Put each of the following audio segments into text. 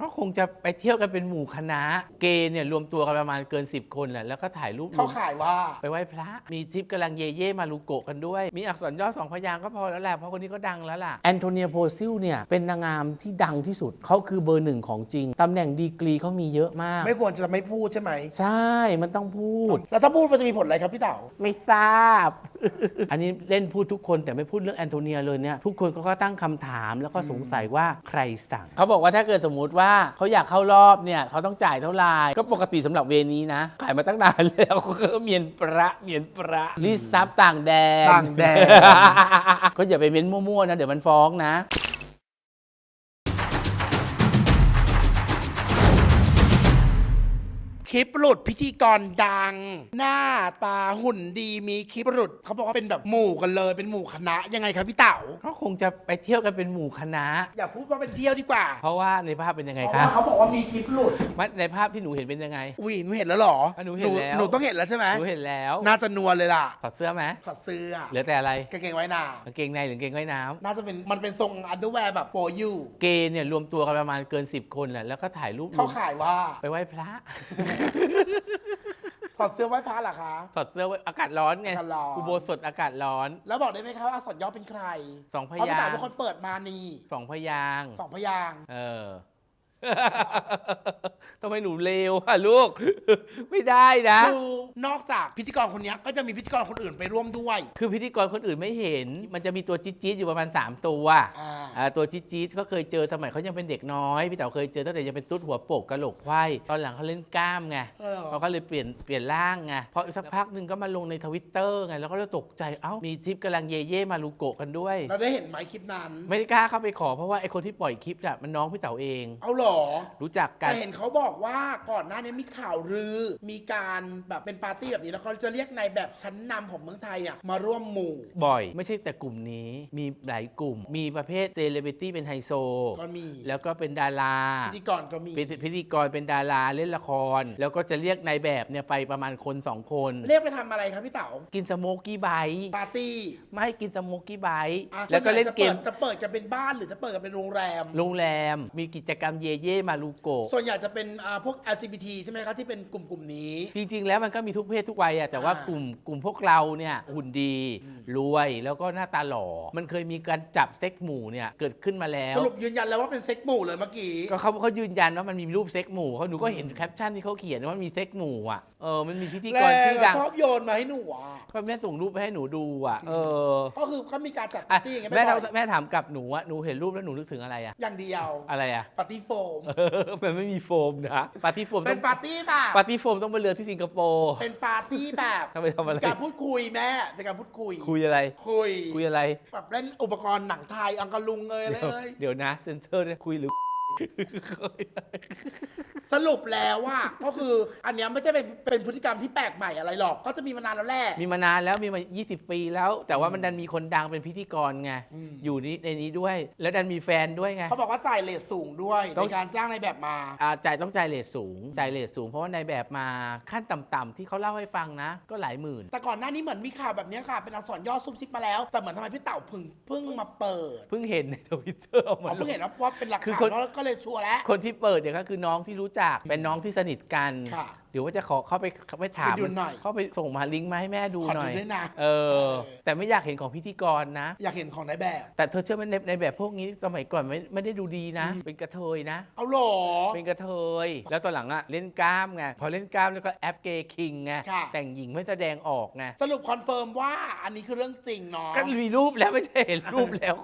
ก็คงจะไปเที่ยวกันเป็นหมู่คณะ เกย์เนี่ยรวมตัวกันประมาณเกิน 10 คนแหละแล้วก็ถ่ายรูปเขาขายว่า ไปไหว้พระ มีทริปกำลังเย่เย่มาลูโกะกันด้วย มีอักษรย่อสองพยางค์ก็พอแล้วแหละเพราะคนนี้ก็ดังแล้วล่ะ แอนโทเนียโพซิลเนี่ยเป็นนางงามที่ดังที่สุด เขาคือเบอร์หนึ่งของจริง ตำแหน่งดีกรีเขามีเยอะมาก ไม่ควรจะไม่พูดใช่ไหม ใช่ มันต้องพูด แล้วถ้าพูดมันจะมีผลอะไรครับพี่เต๋าไม่ทราบอันนี้เล่นพูดทุกคนแต่ไม่พูดเรื่องแอนโทเนียเลยเนี่ยทุกคนก็ตั้งคำถามแล้วก็สงสัยว่าใครสั่ง เขาบอกว่าถ้าเกิดสมมุติว่าเขาอยากเข้ารอบเนี่ยเขาต้องจ่ายเท่าไหร่ก็ปกติสำหรับเวนี้นะ ขายมาตั้งนานแล้ว ก็เมียนประเมียนประรีดซับต่างแดนต่างแดน ก็อย่าไปเม้นมั่วๆนะ เดี๋ยวมันฟ้องนะ ลิปหลุดพิธีกรดัง หน้าตาหุ่นดีมีคลิปหลุดเขาบอกว่าเป็นแบบหมู่กันเลย เป็นหมู่คณะยังไงครับพี่เต๋าก็คงจะไปเที่ยวกันเป็นหมู่คณะ อย่าพูดว่าเป็นเที่ยวดีกว่า เพราะว่าในภาพเป็นยังไงเพคะราะว่าเขาบอกว่ามีคลิปหลุดมันในภาพที่หนูเห็นเป็นยังไง อุ้ยหนูเห็นแล้วเหรออะหนูเห็นแล้ว หนูต้องเห็นแล้วใช่ไหมหนูเห็นแล้วน่าจะนวลเลยล่ะถอดเสื้อไหมถอดเสื้อเหลือแต่อะไรกางเกงไว้หนากางเกงในหรือกางเกงว่ายน้ำน่าจะเป็นมันเป็นทรงอันเดอร์แวร์แบบโปรยูเกย์เนี่ยรวมตัวกันประมาณเกิน 10 คนแหละแล้วก็ถ่ายรูปเขาขายว่า ไปไหว้พระถอดเสื้อไหว้พระเหรอคะ ถอดเสื้อไว้อากาศร้อนไงอากาศร้อน อุโบสถอากาศร้อน แล้วบอกได้ไหมครับว่าอักษรย่อเป็นใครสองพเพราะพี่ยาเต๋างค์เป็นคนเปิดมานี่สองพยางค์สองพยางค์เออ ทำไมหนูเลวอะลูก ไม่ได้นะ คือนอกจากพิธีกรคนนี้ก็จะมีพิธีกรคนอื่นไปร่วมด้วย คือพิธีกรคนอื่นไม่เห็น มันจะมีตัวจี๊ดๆอยู่ประมาณ 3 ตัวอ่า อ่าตัวจี๊ดๆก็เคยเจอสมัยเขายังเป็นเด็กน้อยพี่เต๋าเคยเจอตั้งแต่ยังเป็นตุ๊ดหัวโปกกระโหลกไขว้ตอนหลังเขาเล่นกล้ามไงเออ เขาก็เลยเปลี่ยนเปลี่ยนร่างไงพอสักพักหนึ่งก็มาลงในทวิตเตอร์ไงแล้วก็เลยตกใจเอ้ามีทริปกำลังเย่เย่มาลูโกะกันด้วย เราได้เห็นไหมคลิปนั้น ไม่ได้กล้าเข้าไปขอเพราะว่าไอคนที่ปล่อยคลิปอะมันน้องพี่เต๋าเอง เอาเหรอรู้จักกันแต่เห็นเขาบอกว่าก่อนหน้านี้มีข่าวลือ มีการแบบเป็นปาร์ตี้แบบนี้แล้วเขาจะเรียกในายแบบชั้นนำของเมืองไทยอะมาร่วมหมู่ บ่อย ไม่ใช่แต่กลุ่มนี้มีหลายกลุ่ม มีประเภทเซเลบริตี้เป็นไฮโซ ก็มี แล้วก็เป็นดาราพิธีกรก็มี เป็นพิธีกรเป็นดาราเล่นละคร แล้วก็จะเรียกนายแบบเนี่ยไปประมาณคนสองคน เรียกไปทำอะไรครับพี่เต๋ากินสโมกกี้ไบต์ปาร์ตี้ไม่ให้กินสโมกกี้ไบต์อะแล้วก็เล่นเกม ส่วนใหญ่จะเปิดจะเปิดกันเป็นบ้านหรือจะเปิดกันเป็นโรงแรม โรงแรมมีกิจกรรมเย่เย่มาลูโกะ ส่วนใหญ่จะเป็นอ่าพวก LGBT ใช่ไหมครับที่เป็นกลุ่มกลุ่มนี้ จริงๆ แล้วมันก็มีทุกเพศทุกวัยอะแต่ว่าอ่ากลุ่มกลุ่มพวกเราเนี่ยหุ่นดีรวยแล้วก็หน้าตาหล่อ มันเคยมีการจับเซ็กหมู่เนี่ยเกิดขึ้นมาแล้ว สรุปยืนยันแล้วว่าเป็นเซ็กหมู่เลยเมื่อกี้ ก็เขาเขายืนยันว่ามันมีรูปเซ็กหมู่เขาหนูก็เห็นแคปชั่นที่เขาเขียนว่ามันมีเซ็กหมู่อะเออมันมีพิธีกแรรงชื่อดังชอบโยนมาให้หนูอะก็แม่ส่งรูปไปให้หนูดูอะเออก็คือเขามีการจัดปาอะร์ตี้อย่างเงี้ยแม่บ่เราอยแม่ถามกลับหนูว่าหนูเห็นรูปแล้วหนูนึกถึงอะไรอะอย่างเดียวอะไรอะ ปาร์ตี้โฟม เออมันไม่มีโฟมนะปาร์ตี้โฟมเป็ต้นองปาร์ตี้แบบปาร์ตี้โฟมต้องไปเรือที่สิงคโปร์เป็นปาร์ตี้แบบทำไมทำอะไร การพูดคุยแม่เป็นการพูดคุย คุยอะไร คุยคุยอะไร แบบเล่นอุปกรณ์หนังไทยอังกะลุงเลยเลเดี๋ยวยเดี๋ยวนะ เซนเตอร์เนี่ยคุยหรือ สรุปแล้วว่า ก็คืออันเนี้ยไม่ใช่เป็นเป็นพฤติกรรมที่แปลกใหม่อะไรหรอก ก็จะมีมานานแล้วแหละ มีมานานแล้วมีมา 20 ปีแล้ว แต่ว่ามันดันมีคนดังเป็นพิธีกรไงอยู่นี่ในนี้ด้วย แล้วดันมีแฟนด้วยไง เขาบอกว่าจ่ายเลทสูงด้วยต้ในอง การจ้างในแบบมา อ่าจ่ายต้องจ่ายเลทสูงจ่ายเลทสูง เพราะว่าในแบบมาขั้นต่ำๆที่เขาเล่าให้ฟังนะ ก็หลายหมื่น แต่ก่อนหน้านี้เหมือนมีข่าวแบบเนี้ยค่ะ เป็นอักษรย่อซุบซิบมาแล้ว แต่เหมือนทำไมพี่เต่าเพึ่งเพิ่งมาเปิดเพิ่งเห็นในทวิตเตอร์เอามาเขาลเพิ่งง เห็นว่าว่าเป็นหลักคือฐานคนแล้วก็เลยชัวร์แล้ว คนที่เปิดเนี่ยก็คือน้องที่รู้จักเป็นน้องที่สนิทกัน ค่ะเดี๋ยวว่าจะขอเข้าไปเข้าไปถามไปดูหน่อย เข้าไปส่งมาลิงก์มาให้แม่ดูขอหดูน่อย ด้วยนะ เออ แต่ไม่อยากเห็นของพิธีกรนะ อยากเห็นของในแบบ แต่เธอเชื่อไหมในในแบบพวกนี้สมัยก่อนไม่ไม่ได้ดูดีนะ เป็นกระเทยนะ เอาหรอ เป็นกระเทย แล้วตอนหลังอะเล่นกล้ามไง พอเล่นกล้ามแล้วก็แอปเกย์คิงไง ค่ะ แต่งหญิงไม่แสดงออกไง สรุปคอนเฟิร์มว่าอันนี้คือเรื่องจริงเนาะก็มีรูปแล้วไม่ใช่เห็นรูปแล้ว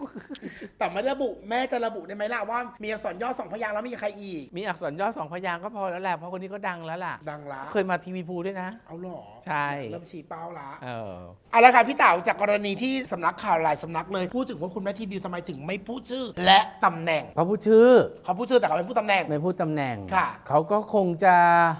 แต่ไม่ได้ระบุแม่จะระบุได้ไหมล่ะว่ามีอักษรย่อสองพยางค์แล้วมีใครอีก มีอักษรย่อสองพยางค์ก็พอแล้วแหละ เพราะคนนี้ก็ดังแล้วล่ะ ดังละเคยมาทีวีพูด้วยนะ เอาหรอใช่ เริ่มชี้เป้าละเออเอาละค่ะพี่เต๋าจากกรณีที่สำนักข่าวหลายสำนักเลยพูดถึงว่าคุณแม่ทีดิวทำไมถึงไม่พูดชื่อ และตำแหน่งเขาพูดชื่อเขาพูดชื่อแต่เขาไม่พูดตำแหน่งไม่พูดตำแหน่งค่ะเขาก็คงจะ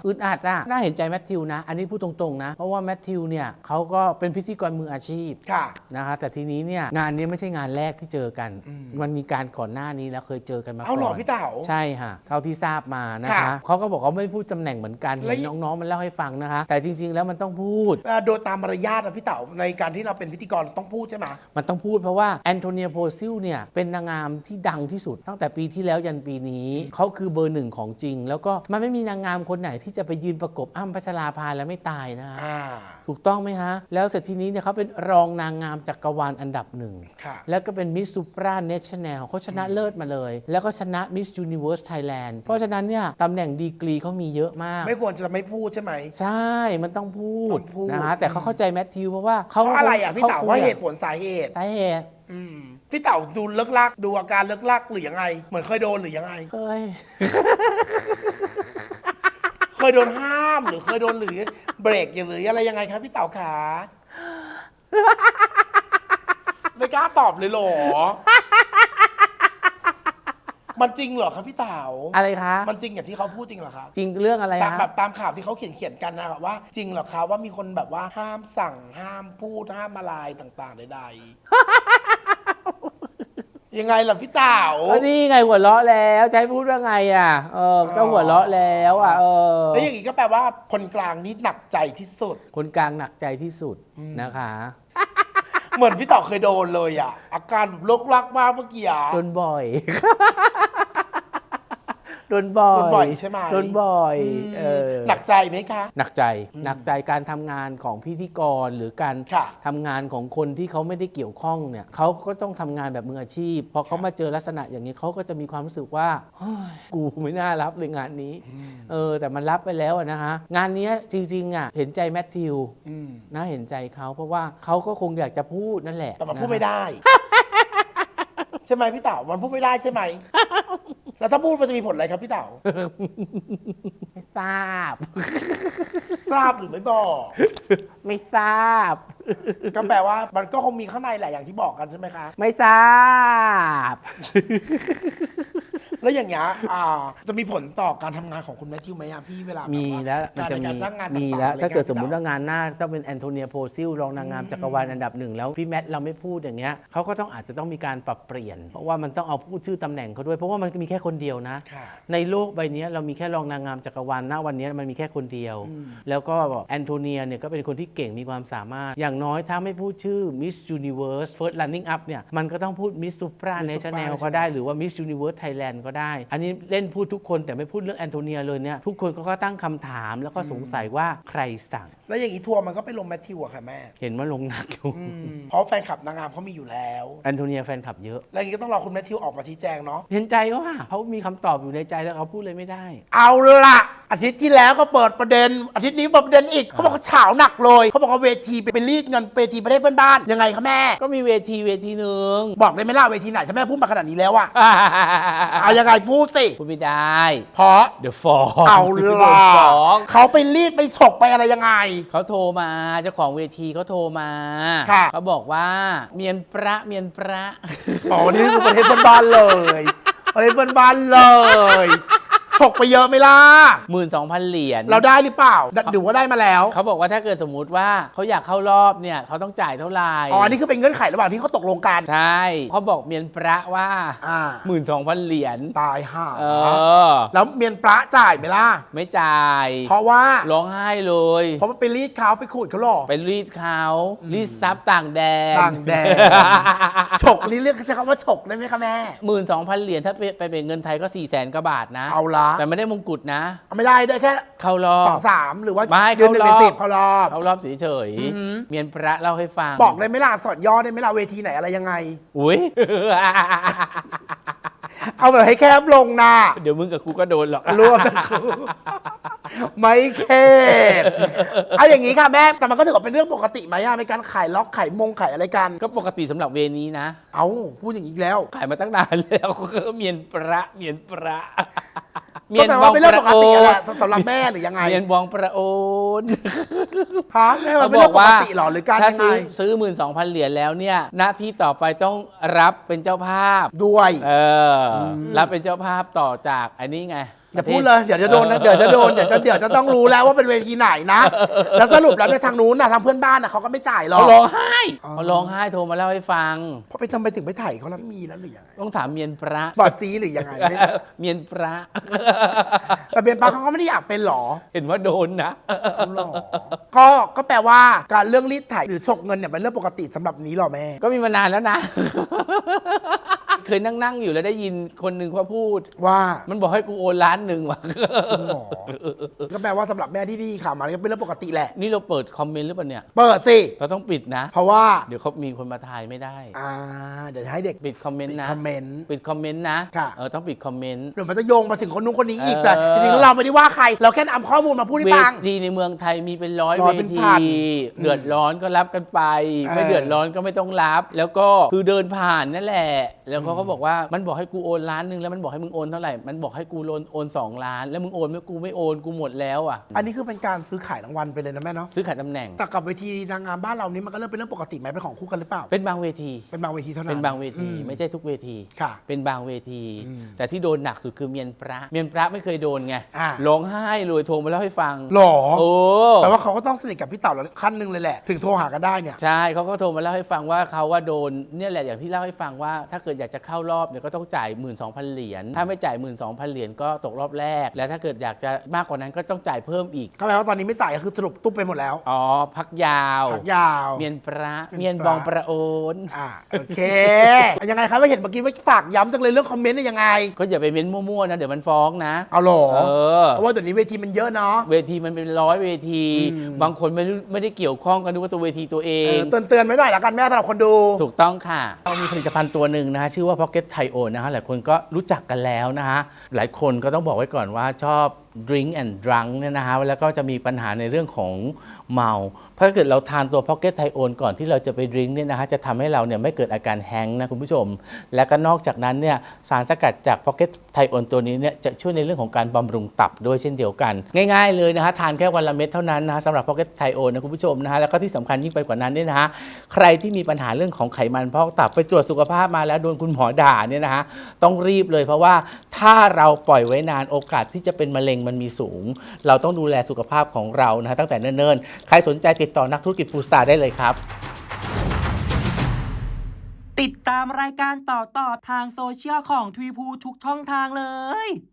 อึดอัดอะน่าเห็นใจแมทธิวนะ อันนี้พูดตรงๆนะ เพราะว่าแมทธิวเนี่ยเขาก็เป็นพิธีกรมืออาชีพค่ะนะคะแต่ทีนี้เนี่ยงานนี้ไม่ใช่งานแรกที่เจอกันอืมมันมีการก่อนหน้านี้แล้วเคยเจอกันมาก่อนเอาเหรอพี่เต๋าใช่ค่ะเท่าที่ทราบมานะค่ะคะเขาก็บอกเขาไม่พูดตำแหน่งเหมือนกันแล้วเห็นน้องๆมันเล่าให้ฟังนะคะ แต่จริง ๆ แล้วมันต้องพูดอ่าโดยตามมารยาทนะพี่เต๋าในการที่เราเป็นพิธีกรต้องพูดใช่ไหม มันต้องพูดเพราะว่าแอนโทเนียโพซิลเนี่ยเป็นนางงามที่ดังที่สุด ตั้งแต่ปีที่แล้วยันปีนี้เขาคือเบอร์หนึ่งของจริง แล้วก็มันไม่มีนางงามคนไหนที่จะไปยืนประกบอ้ำพัชราภาแล้วไม่ตายนะคะอ่า ถูกต้องไหมฮะ แล้วเสร็จทีนี้เนี่ยเขาเป็นรองนางงามจักรวาลอันดับหนึ่ง ค่ะ แล้วก็เป็นมิสซูปราเนชั่นแนลเขาชนะเลิศมาเลย แล้วก็ชนะมิส s u นิเว r ร์สไทยแลนด์เพราะฉะนั้นเนี่ยตำแหน่งดีกรีเขามีเยอะมาก ไม่ควรจะไม่พูดใช่ไหม ใช่ มันต้องพูดต้องพูด นะฮะแต่เขาเข้าใจแมทธิวเพราะว่าเขาเพราะอะไรอะพี่เต๋าคงว่าเหอยกตุผลสาเหตุ สาเหตุอืมพี่เต๋าดูเลิกลักดูอาการเลิกลักหรือยังไง เหมือนเคยโดนหรือยังไง เคย เคยโดนห้ามหรือเคยโดนหรือเบรกอย่างหรืออะไรยังไงครับพี่เต๋าขา ไม่กล้าตอบเลยเหรอ มันจริงเหรอครับพี่เต๋าอะไรคะมันจริงอย่างที่เขาพูดจริงเหรอครับจริงเรื่องอะไรตามฮะ แบบตามข่าวที่เขาเขียนเขียนๆกันนะครับว่า จริงเหรอครับว่ามีคนแบบว่าห้ามสั่งห้ามพูดห้ามอะไรต่างๆใดๆ ยังไงล่ะพี่เต๋า ก็นี่ไงหัวเราะแล้วจะให้พูดว่าไงอะ เออ ก็หัวเราะแล้วอะ เออ แล้วอย่างนี้ก็แปลว่าคนกลางนี่หนักใจที่สุด คนกลางหนักใจที่สุดนะคะ เหมือนพี่เต่อเคยโดนเลยอะ อาการแบบลกลักมากเมื่อกี้อะ โดนบ่อย ดนบ่อยโดนบ่อยใช่ไหม โดนบ่อยเออหนักใจไหมคะ หนักใจหนักใจการทำงานของพิธีกรหรือการค่ะ ทำงานของคนที่เขาไม่ได้เกี่ยวข้องเนี่ยเขาก็ต้องทำงานแบบมืออาชีพพอเขามาเจอลักษณะอย่างนี้เขาก็จะมีความรู้สึกว่าเฮ้ยกูไม่น่ารับเลยงานนี้เออแต่มันรับไปแล้วอะนะฮะงานเนี้ยจริงๆอะเห็นใจแมทธิวอืมน่าเห็นใจเขาเพราะว่าเขาก็คงอยากจะพูดนั่นแหละแต่มันพูดะฮะไม่ได้ ใช่ไหมพี่เต๋ามันพูดไม่ได้ใช่ไหม แล้วถ้าพูดมันจะมีผลอะไรครับพี่เต๋า ไม่ทราบ ทราบหรือไม่บอก ไม่ทราบ ก็แปลว่ามันก็คงมีข้างในแหละอย่างที่บอกกันใช่ไหมคะ ไม่ทราบ แล้วอย่างเงี้ยอ่าจะมีผลต่อการทำงานของคุณแมทธิวไหมอะพี่เวลาแบบมีว่าแล้วมันการจะในมีการจ้างงานมีต่างๆแล้วอะไรถ้าเกิดงี้ยสมมุติพี่ว่างานหน้าต้องเป็นแอนโทเนียโพซิลรองนางงามจักรวาลอันดับหนึ่งแล้วพี่แมทเราไม่พูดอย่างเงี้ยเขาก็ต้องอาจจะต้องมีการปรับเปลี่ยน เพราะว่ามันต้องเอาพูดชื่อตำแหน่งเขาด้วย เพราะว่ามันมีแค่คนเดียวนะ ค่ะ ในโลกใบนี้เรามีแค่รองนางงามจักรวาลณวันนี้มันมีแค่คนเดียว แล้วก็แอนโทเนียเนี่ยก็เป็นคนที่เก่งมีความสามารถ อย่างน้อยถ้าไม่พูดชื่อ Miss Universe First Running Up เนี่ยมันก็ต้องพูด Miss Supra Miss National Supra ก็ได้ หรือว่า Miss Universe Thailand ก็ได้ อันนี้เล่นพูดทุกคนแต่ไม่พูดเรื่องแอนโทเนียเลยเนี่ยทุกคนก็ตั้งคำถามแล้วก็สงสัยว่าใครสั่ง แล้วอย่างนี้ทัวร์มันก็ไปลงแมทธิวอะค่ะแม่เห็นว่าลงหนักอยู่เพราะแฟนคลับนางงามเขามีอยู่แล้ว แอนโทเนียแฟนคลับเยอะ แล้วอย่างนี้ก็ต้องรอคุณแมทธิวออกมาชี้แจงเนาะเห็นใจว่าเขามีคำตอบอยู่ในใจแล้วเขาพูดเลยไม่ได้ เอาละ อาทิตย์ที่แล้วก็เปิดประเด็น อาทิตย์นี้เปิดประเด็นอีกเขาบอกเขาเฉาหนักเลยเขาบอกว่าเวทีไปรีดเงินเวทีประเทศเพื่อนบ้านยังไงคะแม่ ก็มีเวทีเวทีหนึ่งบอกได้ไหมล่ะเวทีไหนถ้าแม่พูดมาขนาดนี้แล้วอะเอายังไงพูดสิพูดไม่ได้เพราะเดี๋ยวฟ้องเอาดี๋ยวละฟ้องเขาไปรีดไปฉกไปอะไรยังไงเขาโทรมาเจ้าของเวทีเขาโทรมาค่ะเขาบอกว่าเมียนประเมียนประอ๋อนี่คือประเทศเพื่อนบ้านเลยประเทศเพื่อนบ้านเลย ฉกไปเยอะไหมล่ะ หมื่นสองพันเหรียญเราได้หรือเปล่าหรือว่าได้มาแล้วเขาบอกว่าถ้าเกิดสมมุติว่าเขาอยากเข้ารอบเนี่ยเขาต้องจ่ายเท่าไหร่อ๋อนี่คือเป็นเงื่อนไขระหว่างที่เขาตกลงกัน ใช่เขาบอกเมียนประว่าอ่าหมื่นสองพันเหรียญตายห่าเออ แล้วเมียนพระจ่ายไหมล่ะไม่จ่าย เพราะว่าร้องไห้เลย เพราะว่าไปรีดเขาไปขูดเขาหรอกไปรีดเขารีดทรัพย์ต่างแดนต่างแดนฉกนี่เรียกจะคำว่าฉกได้ไหมคะแม่หมื่นสองพันเหรียญถ้าไปเป็นเงินไทยก็4ี่แสนกว่าบาทนะเอาละแต่ไม่ได้มงกุฎนะ ไม่ได้ได้แค่เข้ารอสบองสามหรือว่าไม่เดือนหนึ่งเข้ารอบในสิบเขารอบ เข้ารอบเฉยๆเมียนพระเล่าให้ฟังบอกได้ไหมล่ะสอดย่อได้ไหมล่ะเวทีไหนอะไรยังไง อุ้ย เอาแบบให้แคบลงนะเดี๋ยวมึงกับกูก็โดนหรอก รวมทั้งคู่ไม่เขตเอาอย่างนี้ค่ะแม่แต่มันก็ถือว่าเป็นเรื่องปกติไหมอะในการขายล็อกขายมงขายอะไรกัน ก็ปกติสำหรับเวนี้นะ เอาพูดอย่างนี้อีกแล้ว ขายมาตั้งนานแล้วเมียนพระเมียนพระ ก็แปลว่าเป็นเรื่องปกติแหละสำหรับแม่หรือยังไงเมียนบองประโอนฮะแม่มันเป็นเรื่องปกติเหรอหรือการถ้ายังไงซื้อซื้อหมื่นสองพันเหรียญแล้วเนี่ยหน้าที่ต่อไปต้องรับเป็นเจ้าภาพ ด้วย เอออรับเป็นเจ้าภาพต่อจากอันนี้ไง อย่าพูดเลยเดี๋ยวจะโดนนะเดี๋ยวจะโดนเดี๋ยวจะเดี๋ยวจะต้องรู้แล้วว่าเป็นเวทีไหนนะ แล้วสรุปแล้วในยทางนู้นนะทางเพื่อนบ้านนะเขาก็ไม่จ่ายหรอกเขาร้องไห้อ๋อเขาร้องไห้โทรมาเล่าให้ฟังเพราะไปทำไมถึงไปถ่ายเขาแล้วไม่มีแล้วหรือยังไงต้องถามเมียนพระบอดซีหรือยังไงไม่เมียนพระแต่เบียนปาเขาก็ไม่ได้อยากเป็นหรอ เห็นว่าโดนนะหรอก็ก็แปลว่าการเรื่องรีดไถหรือฉกเงินเนี่ยเป็นเรื่องปกติสำหรับนี้หรอแม่ก็มีมานานแล้วนะ เคยนั่งนั่งๆอยู่แล้วได้ยินคนหนึ่งเขาพูด ว่ามันบอกให้กูโอนล้านหนึ่งว่ะจริงหรอก็แปลว่าสำหรับแม่ที่ดีข่าวมาก็เป็นเรื่องปกติแหละ นี่เราเปิดคอมเมนต์หรือเปล่าเนี่ย เปิดสิ เราต้องปิดนะ เพราะว่า เดี๋ยวเขามีคนมาทายไม่ได้ อ่า เดี๋ยวจะให้เด็ก ปิดคอมเมนต์นะคอมเมนต์ปิดคอมเมนต์นะ ค่ะ เออ ต้องปิดคอมเมนต์ เดี๋ยวมันจะโยงมาถึงคนนู้นคนนี้อีกเออ แต่จริงๆแล้วเราไม่ได้ว่าใคร เราแค่นำข้อมูลมาพูดให้เวฟัง ทีในเมืองไทยมีเป็นร้อยร้เวอยเป็นทีพันเดือดร้อนก็รับกันไป เออไม่เดือดร้อนก็ไม่ต้องรับ แล้วก็คือเดินผ่านนั่นแหละแล้วเขาก็บอกว่ามันบอกให้กูโอนล้านหนึ่งแล้วมันบอกให้มึงโอนเท่าไหร่ มันบอกให้กูโอนโอนสองล้าน แล้วมึงโอนไม่กูไม่โอนกูหมดแล้วอะ อันนี้คือเป็นการซื้อขายรางวัลไปเลยนะแม่เนาะซื้อขายตำแหน่ง แต่กับเวทีนางงามบ้านเรานี่มันก็เริ่มเป็นเรื่องปกติไหมเป็นของคู่กันหรือเปล่า เป็นบางเวที เป็นบางเวทีเท่านั้น เป็นบางเวทีอืไม่ใช่ทุกเวที ค่ะเป็นบางเวที อืมแต่ที่โดนหนักสุดคือเมียนพระ เมียนพระไม่เคยโดนไงอ่า ร้องไห้เลยโทรมาเล่าให้ฟังหรอโอ้แต่ว่าเขาก็ต้องสนิทกับพี่เต่าแล้วขั้นหนึ่งเลยแหละ ถึงโทรหากันได้เนี่ย ใช่เขาก็โทรมาเล่าให้ฟังว่าเขาว่าโดนเนี่ยแหละอย่างที่เล่าให้ฟังว่าถ้าเกิดอยากจะเข้ารอบเนี่ยก็ต้องจ่าย 1 2 0 0 0 เหรียญถ้าไม่จ่าย 1 2 0 0 0 เหรียญก็ตกรอบแรก แล้วถ้าเกิดอยากจะมากกว่านั้นก็ต้องจ่ายเพิ่มอีกก็แปลว่าตอนนี้ไม่จ่ายก็คือสรุปตุ๊บไปหมดแล้วอ๋อพักยาวพักยาวเมียนพระเมีเมียยนนพระบองประโอนอ่าโอเค ยังไงครับว่าเห็นเมื่อกี้ว่าฝากย้ำจังเลยเรื่องคอมเมนต์เนี่ยยังไง ก็อย่าไปเม้นมั่วๆนะเดี๋ยวมันฟ้องนะเอาหรอเออเพราะว่าเดี๋ยวนี้เวทีมันเยอะเนาะเวทีมันเป็นร้อยเวทีอืมบางคนไม่รู้ไม่ได้เกี่ยวข้องกันนึกว่าตัวเวทีตัวเอเองอเตือนเตือนๆไว้หน่อยละกันแม่สำหรับคนดู ถูกต้องค่ะเรามีผลิตภัณฑ์ตัวหนึ่งนะะชื่อว่า Pocket Thai o นะฮะหลายคนก็รู้จักกันแล้วนะฮะหลายคนก็ต้องบอกไว้ก่อนว่าชอบ drink and drunk เนี่ยนะฮะแล้วก็จะมีปัญหาในเรื่องของเมาเพราะถ้าเกิดเราทานตัว Pocket Thai o ก่อนที่เราจะไปดริงเนี่ยนะฮะจะทำให้เราเนี่ยไม่เกิดอาการแฮงนะคุณผู้ชม และก็นอกจากนั้นเนี่ยสารสกัดจาก Pocket Thai o ตัวนี้เนี่ยจะช่วยในเรื่องของการบำรุงตับด้วยเช่นเดียวกัน ง่ายๆเลยนะฮะทานแค่วันละเม็ดเท่านั้นนะฮะสำหรับ Pocket Thai o นะคุณผู้ชมนะฮะแล้วก็ที่สำคัญยิ่งไปกว่านั้นเนี่ยนะฮะใครที่มีปัญหาเรื่องของไขมันพอกตับไปตรวจสุขภาพมาแล้วโดนคุณหมอด่าเนี่ยนะฮะต้องรีบเลยเพราะว่าถ้าเราปล่อยไว้นานโอกาสที่จะเป็นมะเร็งมันมีสูง เราต้องดูแลสุขภาพของเรานะฮะตั้งแต่เนิ่นๆ ใครสนใจติดต่อนักธุรกิจฟูสตาร์ได้เลยครับ ติดตามรายการต่อๆทางโซเชียลของทวีพูทุกช่องทางเลย